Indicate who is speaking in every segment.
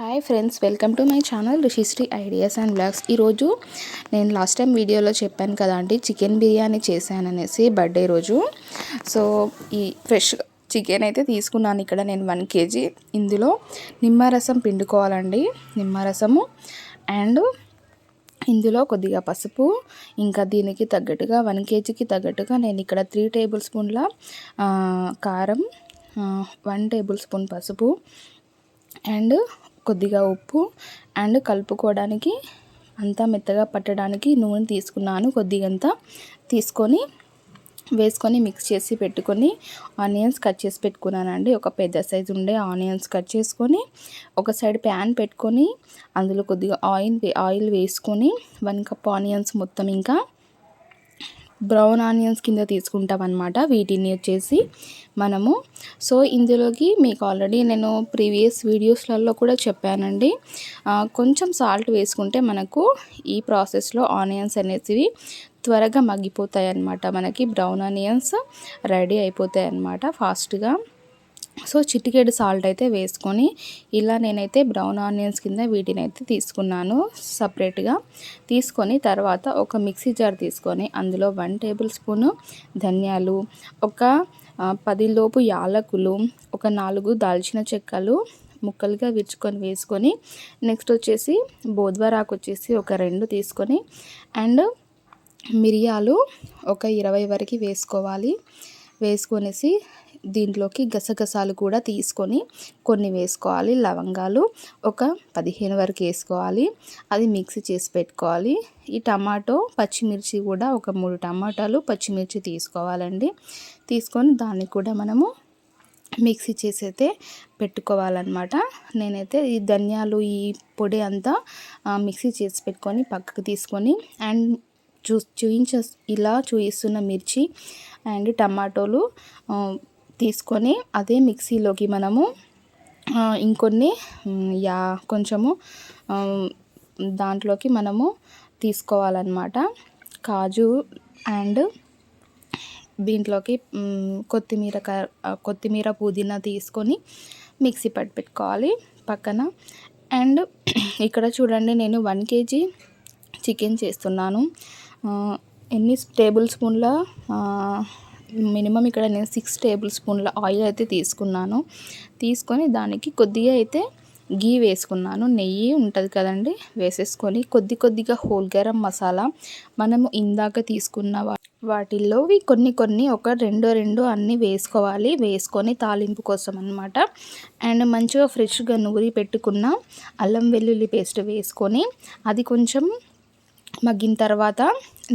Speaker 1: Hi friends welcome to my channel Rishishri ideas and blogs ఈరోజు నేను last time వీడియోలో చెప్పాను కదా అండి చికెన్ బిర్యానీ చేశాననేసి బర్త్డే రోజు. సో ఈ ఫ్రెష్ చికెన్ అయితే తీసుకున్నాను ఇక్కడ నేను వన్ కేజీ ఇందులో నిమ్మరసం పిండుకోవాలండి. నిమ్మరసము అండ్ ఇందులో కొద్దిగా పసుపు ఇంకా దీనికి తగ్గట్టుగా వన్ కేజీకి తగ్గట్టుగా నేను ఇక్కడ త్రీ టేబుల్ స్పూన్ల కారం వన్ టేబుల్ స్పూన్ పసుపు అండ్ కొద్దిగా ఉప్పు అండ్ కలుపుకోవడానికి అంతా మెత్తగా పట్టడానికి నూనె తీసుకున్నాను కొద్దిగంత తీసుకొని వేసుకొని మిక్స్ చేసి పెట్టుకొని ఆనియన్స్ కట్ చేసి పెట్టుకున్నానండి. ఒక పెద్ద సైజు ఉండే ఆనియన్స్ కట్ చేసుకొని ఒక సైడ్ ప్యాన్ పెట్టుకొని అందులో కొద్దిగా ఆయిల్ ఆయిల్ వేసుకొని వన్ కప్ ఆనియన్స్ మొత్తం ఇంకా బ్రౌన్ ఆనియన్స్ కింద తీసుకుంటాం అనమాట వీటిని వచ్చేసి మనము. సో ఇందులోకి మీకు ఆల్రెడీ నేను ప్రీవియస్ వీడియోస్లలో కూడా చెప్పానండి. కొంచెం సాల్ట్ వేసుకుంటే మనకు ఈ ప్రాసెస్లో ఆనియన్స్ అనేటివి త్వరగా మగ్గిపోతాయి అన్నమాట మనకి బ్రౌన్ ఆనియన్స్ రెడీ అయిపోతాయి అన్నమాట ఫాస్ట్గా. సో చిటికెడు సాల్ట్ అయితే వేసుకొని ఇలా నేనైతే బ్రౌన్ ఆనియన్స్ కింద వీటిని అయితే తీసుకున్నాను సపరేట్గా. తీసుకొని తర్వాత ఒక మిక్సీ జార్ తీసుకొని అందులో వన్ టేబుల్ స్పూను ధనియాలు ఒక పదిలోపు యాలకులు ఒక నాలుగు దాల్చిన చెక్కలు ముక్కలుగా విరుచుకొని వేసుకొని నెక్స్ట్ వచ్చేసి బోద్వరాకు వచ్చేసి ఒక రెండు తీసుకొని అండ్ మిరియాలు ఒక ఇరవై వరకు వేసుకోవాలి. వేసుకొనేసి దీంట్లోకి గసగసాలు కూడా తీసుకొని కొన్ని వేసుకోవాలి. లవంగాలు ఒక పదిహేను వరకు వేసుకోవాలి. అది మిక్సీ చేసి పెట్టుకోవాలి. ఈ టమాటో పచ్చిమిర్చి కూడా ఒక మూడు టమాటాలు పచ్చిమిర్చి తీసుకోవాలండి. తీసుకొని దాన్ని కూడా మనము మిక్సీ చేసి అయితే పెట్టుకోవాలన్నమాట. నేనైతే ఈ ధనియాలు ఈ పొడి అంతా మిక్సీ చేసి పెట్టుకొని పక్కకు తీసుకొని అండ్ చూ చూయించ ఇలా చూయిస్తున్న మిర్చి అండ్ టమాటోలు తీసుకొని అదే మిక్సీలోకి మనము ఇంకొన్ని యా కొంచెము దాంట్లోకి మనము తీసుకోవాలన్నమాట. కాజు అండ్ దీంట్లోకి కొత్తిమీర కొత్తిమీర పుదీనా తీసుకొని మిక్సీ పట్టి పెట్టుకోవాలి పక్కన. అండ్ ఇక్కడ చూడండి నేను వన్ కేజీ చికెన్ చేస్తున్నాను. ఎన్ని టేబుల్ స్పూన్ల మినిమం ఇక్కడ నేను సిక్స్ టేబుల్ స్పూన్ల ఆయిల్ అయితే తీసుకున్నాను. తీసుకొని దానికి కొద్దిగా అయితే గీ వేసుకున్నాను. నెయ్యి ఉంటుంది కదండి వేసేసుకొని కొద్ది కొద్దిగా హోల్ గరం మసాలా మనము ఇందాక తీసుకున్న వాటిల్లోవి కొన్ని కొన్ని ఒక రెండు రెండు అన్నీ వేసుకోవాలి. వేసుకొని తాలింపు కోసం అనమాట అండ్ మంచిగా ఫ్రెష్గా నూరి పెట్టుకున్న అల్లం వెల్లుల్లి పేస్ట్ వేసుకొని అది కొంచెం మగ్గిన తర్వాత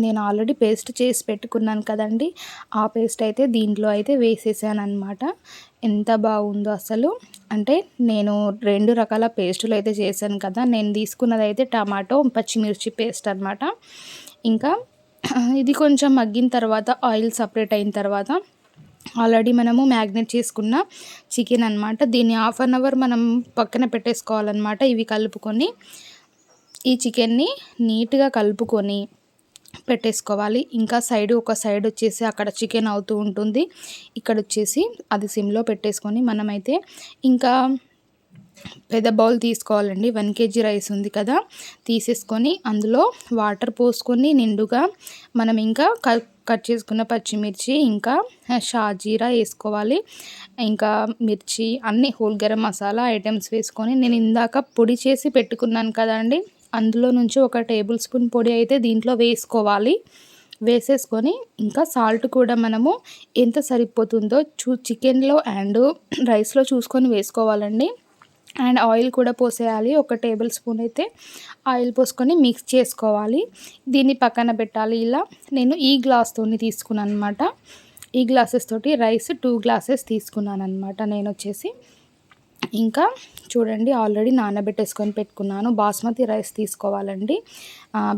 Speaker 1: నేను ఆల్రెడీ పేస్ట్ చేసి పెట్టుకున్నాను కదండి. ఆ పేస్ట్ అయితే దీంట్లో అయితే వేసేసాను అనమాట ఎంత బాగుందో అసలు. అంటే నేను రెండు రకాల పేస్టులు అయితే చేశాను కదా. నేను తీసుకున్నది అయితే టమాటో పచ్చిమిర్చి పేస్ట్ అనమాట ఇంకా ఇది కొంచెం మగ్గిన తర్వాత ఆయిల్ సపరేట్ అయిన తర్వాత ఆల్రెడీ మనము మ్యాగ్నేట్ చేసుకున్న చికెన్ అనమాట దీన్ని హాఫ్ అన్ అవర్ మనం పక్కన పెట్టేసుకోవాలన్నమాట. ఇవి కలుపుకొని ఈ చికెన్ని నీట్గా కలుపుకొని పెట్టేసుకోవాలి. ఇంకా సైడ్ ఒక సైడ్ వచ్చేసి అక్కడ చికెన్ అవుతూ ఉంటుంది. ఇక్కడ వచ్చేసి అది సిమ్లో పెట్టేసుకొని మనమైతే ఇంకా పెద్ద బౌల్ తీసుకోవాలండి. వన్ కేజీ రైస్ ఉంది కదా. తీసేసుకొని అందులో వాటర్ పోసుకొని నిండుగా మనం ఇంకా కట్ చేసుకున్న పచ్చిమిర్చి ఇంకా షాజీరా వేసుకోవాలి. ఇంకా మిర్చి అన్ని హోల్ గరం మసాలా ఐటమ్స్ వేసుకొని నేను ఇందాక పొడి చేసి పెట్టుకున్నాను కదండి. అందులో నుంచి ఒక టేబుల్ స్పూన్ పొడి అయితే దీంట్లో వేసుకోవాలి. వేసేసుకొని ఇంకా సాల్ట్ కూడా మనము ఎంత సరిపోతుందో చూ చికెన్లో అండ్ రైస్లో చూసుకొని వేసుకోవాలండి. అండ్ ఆయిల్ కూడా పోసేయాలి. ఒక టేబుల్ స్పూన్ అయితే ఆయిల్ పోసుకొని మిక్స్ చేసుకోవాలి. దీన్ని పక్కన పెట్టాలి ఇలా. నేను ఈ గ్లాస్తో తీసుకున్నాను అనమాట ఈ గ్లాసెస్ తోటి రైస్ టూ గ్లాసెస్ తీసుకున్నాను అనమాట నేను వచ్చేసి ఇంకా చూడండి ఆల్రెడీ నానబెట్టేసుకొని పెట్టుకున్నాను. బాస్మతి రైస్ తీసుకోవాలండి.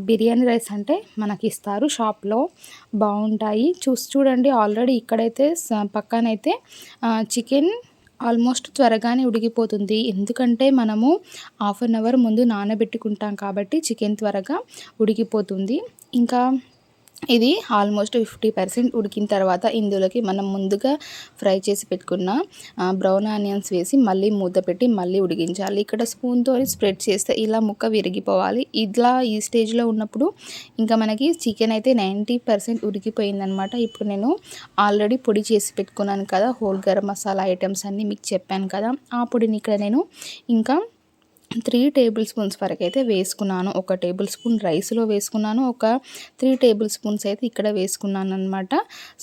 Speaker 1: బిర్యానీ రైస్ అంటే మనకి ఇస్తారు షాప్లో. బాగుంటాయి చూసి చూడండి ఆల్రెడీ ఇక్కడైతే పక్కనైతే చికెన్ ఆల్మోస్ట్ త్వరగానే ఉడికిపోతుంది. ఎందుకంటే మనము హాఫ్ అన్ అవర్ ముందు నానబెట్టుకుంటాం కాబట్టి చికెన్ త్వరగా ఉడికిపోతుంది. ఇంకా ఇది ఆల్మోస్ట్ ఫిఫ్టీ పర్సెంట్ ఉడికిన తర్వాత ఇందులోకి మనం ముందుగా ఫ్రై చేసి పెట్టుకున్న బ్రౌన్ ఆనియన్స్ వేసి మళ్ళీ మూత పెట్టి మళ్ళీ ఉడికించాలి. ఇక్కడ స్పూన్తో స్ప్రెడ్ చేస్తే ఇలా ముక్క విరిగిపోవాలి. ఇట్లా ఈ స్టేజ్లో ఉన్నప్పుడు ఇంకా మనకి చికెన్ అయితే నైంటీ పర్సెంట్ ఉడికిపోయిందనమాట. ఇప్పుడు నేను ఆల్రెడీ పొడి చేసి పెట్టుకున్నాను కదా హోల్ గరం మసాలా ఐటమ్స్ అన్నీ మీకు చెప్పాను కదా. ఆ పొడిని ఇక్కడ నేను ఇంకా త్రీ టేబుల్ స్పూన్స్ వరకు అయితే వేసుకున్నాను. ఒక టేబుల్ స్పూన్ రైస్లో వేసుకున్నాను. ఒక త్రీ టేబుల్ స్పూన్స్ అయితే ఇక్కడ వేసుకున్నాను అనమాట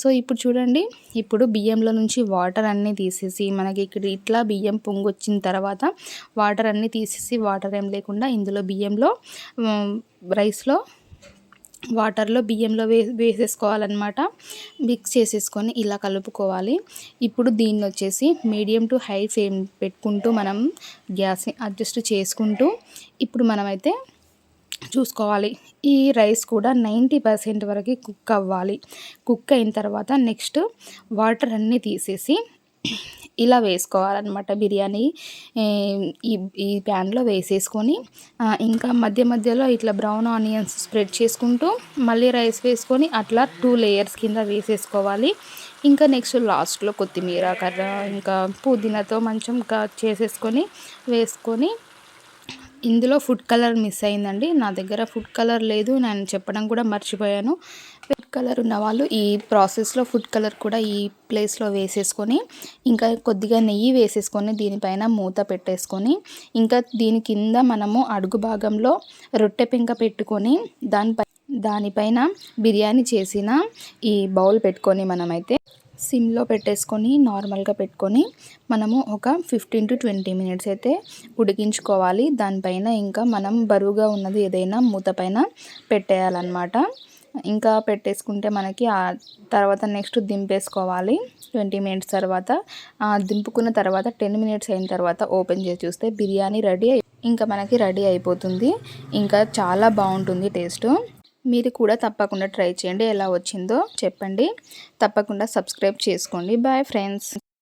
Speaker 1: సో ఇప్పుడు చూడండి. ఇప్పుడు బియ్యంలో నుంచి వాటర్ అన్నీ తీసేసి మనకి ఇక్కడ ఇట్లా బియ్యం పొంగు వచ్చిన తర్వాత వాటర్ అన్నీ తీసేసి వాటర్ ఏం లేకుండా ఇందులో బియ్యంలో రైస్లో వాటర్లో బియ్యంలో వే వేసేసుకోవాలన్నమాట. మిక్స్ చేసేసుకొని ఇలా కలుపుకోవాలి. ఇప్పుడు దీన్ని వచ్చేసి మీడియం టు హై ఫ్లేమ్ పెట్టుకుంటూ మనం గ్యాస్ని అడ్జస్ట్ చేసుకుంటూ ఇప్పుడు మనమైతే చూసుకోవాలి. ఈ రైస్ కూడా నైంటీ పర్సెంట్ వరకు కుక్ అవ్వాలి. కుక్ అయిన తర్వాత నెక్స్ట్ వాటర్ అన్నీ తీసేసి ఇలా వేసుకోవాలన్నమాట బిర్యానీ. ఈ ఈ ప్యాన్లో వేసేసుకొని ఇంకా మధ్య మధ్యలో ఇట్లా బ్రౌన్ ఆనియన్స్ స్ప్రెడ్ చేసుకుంటూ మళ్ళీ రైస్ వేసుకొని అట్లా టూ లేయర్స్ కింద వేసేసుకోవాలి. ఇంకా నెక్స్ట్ లాస్ట్లో కొత్తిమీర కర్ర ఇంకా పుదీనాతో మంచం చేసేసుకొని వేసుకొని ఇందులో ఫుడ్ కలర్ మిస్ అయిందండి. నా దగ్గర ఫుడ్ కలర్ లేదు నేను చెప్పడం కూడా మర్చిపోయాను. కలర్ ఉన్న వాళ్ళు ఈ ప్రాసెస్లో ఫుడ్ కలర్ కూడా ఈ ప్లేస్లో వేసేసుకొని ఇంకా కొద్దిగా నెయ్యి వేసేసుకొని దీనిపైన మూత పెట్టేసుకొని ఇంకా దీని కింద మనము అడుగు భాగంలో రొట్టె పెంక పెట్టుకొని దానిపై దానిపైన బిర్యానీ చేసిన ఈ బౌల్ పెట్టుకొని మనమైతే సిమ్లో పెట్టేసుకొని నార్మల్గా పెట్టుకొని మనము ఒక ఫిఫ్టీన్ టు ట్వంటీ మినిట్స్ అయితే ఉడికించుకోవాలి. దానిపైన ఇంకా మనం బరువుగా ఉన్నది ఏదైనా మూత పైన పెట్టేయాలన్నమాట. ఇంకా పెట్టేసుకుంటే మనకి ఆ తర్వాత నెక్స్ట్ దింపేసుకోవాలి. ట్వంటీ మినిట్స్ తర్వాత దింపుకున్న తర్వాత టెన్ మినిట్స్ అయిన తర్వాత ఓపెన్ చేసి చూస్తే బిర్యానీ రెడీ ఇంకా మనకి రెడీ అయిపోతుంది. ఇంకా చాలా బాగుంటుంది టేస్ట్. మీరు కూడా తప్పకుండా ట్రై చేయండి ఎలా వచ్చిందో చెప్పండి. తప్పకుండా సబ్స్క్రైబ్ చేసుకోండి. Bye friends.